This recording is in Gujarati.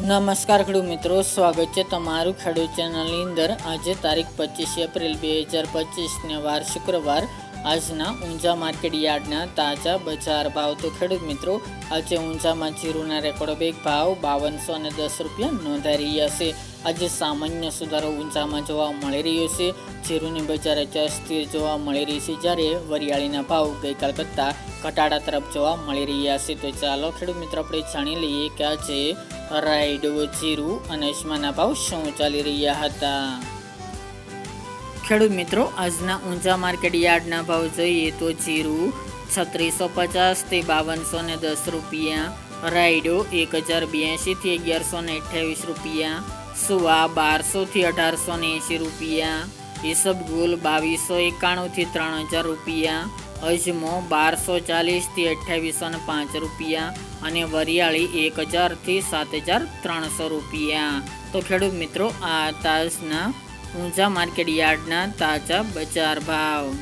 નમસ્કાર ખેડૂત મિત્રો, સ્વાગત છે તમારું ખેડૂત ચેનલની અંદર. આજે તારીખ પચીસ એપ્રિલ બે હજાર પચીસને વાર શુક્રવાર. આજના ઊંઝા માર્કેટ યાર્ડના તાજા બજાર ભાવ. તો ખેડૂત મિત્રો, આજે ઊંઝામાં જીરુના રેકોર્ડ બેગ ભાવ બાવનસો અને દસ રૂપિયા નોંધાઈ રહ્યા છે. આજે સામાન્ય સુધારો ઊંચામાં જોવા મળી રહ્યો છે. જીરુની બજાર અત્યારે સ્થિર જોવા મળી રહી છે જ્યારે વરિયાળીના ભાવ ગઈકાલ કરતાં ઘટાડા તરફ જોવા મળી રહ્યા છે. તો ચાલો ખેડૂત મિત્રો, આપણે જાણી લઈએ કે આજે રાયડો જીરું અને અજમાના ભાવ શું ચાલી રહ્યા હતા. ખેડૂત મિત્રો, આજના ઊંચા માર્કેટ યાર્ડના ભાવ જોઈએ તો જીરું છત્રીસો પચાસથી બાવનસો ને દસ રૂપિયા રાયડો એક હજાર બ્યાસીથી અગિયારસો ને અઠ્યાવીસ રૂપિયા સુવા બારસોથી અઢારસો ને એંશી રૂપિયા? ઈસબગુલ બાવીસો એકાણુંથી ત્રણ હજાર રૂપિયા. અજમો બારસો ચાલીસથી અઠ્યાવીસો ને પાંચ રૂપિયા. અને વરિયાળી એક હજારથી સાત હજાર ત્રણસો રૂપિયા. તો ખેડૂત મિત્રો, આ તાજના ઊંઝા માર્કેટ યાર્ડના તાજા બજાર ભાવ.